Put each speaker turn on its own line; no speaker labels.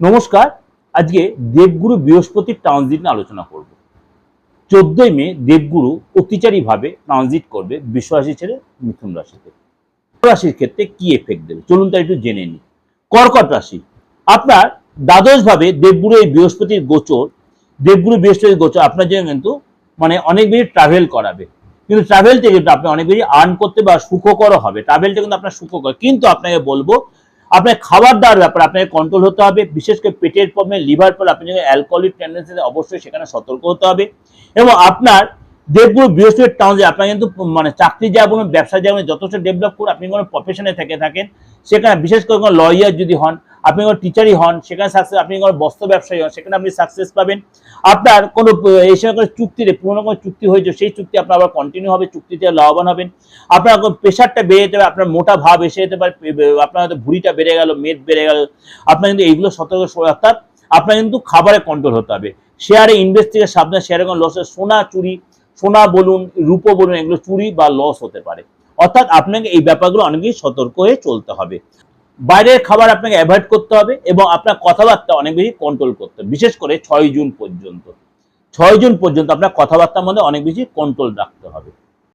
নমস্কার, আজকে দেবগুরু বৃহস্পতির ট্রানজিট নিয়ে আলোচনা করব। চোদ্দই মে দেবগুরু অতিচারীভাবে ট্রানজিট করবে বিশ্বরাশি ছেড়ে মিথুন রাশিতে। রাশির ক্ষেত্রে কি এফেক্ট দেবে? চলুন তার একটু জেনে নিই। কর্কট রাশি। আপনার দ্বাদশভাবে দেবগুরু এই বৃহস্পতির গোচর, দেবগুরু বৃহস্পতির গোচর আপনার জন্য কিন্তু মানে অনেক বেশি ট্রাভেল করাবে। কিন্তু ট্রাভেল কিন্তু আপনি অনেক বেশি আর্ন করতে বা সুখকর হবে। ট্রাভেলটা কিন্তু আপনার সুখকর। কিন্তু আপনাকে বলব আপনার খাবার দাবার ব্যাপার আপনাকে কন্ট্রোল হতে হবে। বিশেষ করে পেটের প্রবলেম লিভার প্রবলেম আপনি যদি অ্যালকোহলিক টেন্ডেন্সি অবশ্যই সেখানে সতর্ক হতে হবে। এবং আপনার দেবগুরু বৃহস্পতির টাউন যে আপনার কিন্তু মানে চাকরি যা বলুন ব্যবসা যা যথেষ্ট ডেভেলপ করুন আপনি কোনো প্রফেশনে থেকে থাকেন। সেখানে বিশেষ করে কোনো লয়ার যদি হন আপনি কোনো টিচারই হন, সেখানে সাকসেস আপনি কোনো বস্ত্র ব্যবসায়ী হন, সেখানে আপনি সাকসেস পাবেন। আপনার কোনো এই সময় কোনো চুক্তিতে পুরোনো কোনো চুক্তি হয়েছে, সেই চুক্তি আপনার আবার কন্টিনিউ হবে, চুক্তিতে লাভবান হবেন। আপনার কোনো প্রেশারটা বেড়ে যেতে পারে, আপনার মোটা ভাব এসে যেতে পারে আপনার হয়তো ভুঁড়িটা বেড়ে গেল, মেদ বেড়ে গেল, আপনার কিন্তু এইগুলো সতর্ক অর্থাৎ আপনার কিন্তু খাবারে কন্ট্রোল হতে হবে। শেয়ারে ইনভেস্ট থেকে সাবধান শেয়ারে কোনো লস সোনা চুরি, সোনা বলুন, রূপো বলুন, এগুলো চুরি বা লস হতে পারে। অর্থাৎ আপনাকে এই ব্যাপারগুলো অনেকেই সতর্ক হয়ে চলতে হবে। বাইরের খাবার আপনাকে অ্যাভয়েড করতে হবে এবং আপনার কথাবার্তা অনেক বেশি কন্ট্রোল করতে হবে। বিশেষ করে ছয় জুন পর্যন্ত। ছয় জুন পর্যন্ত আপনার কথাবার্তার মধ্যে অনেক বেশি কন্ট্রোল রাখতে হবে।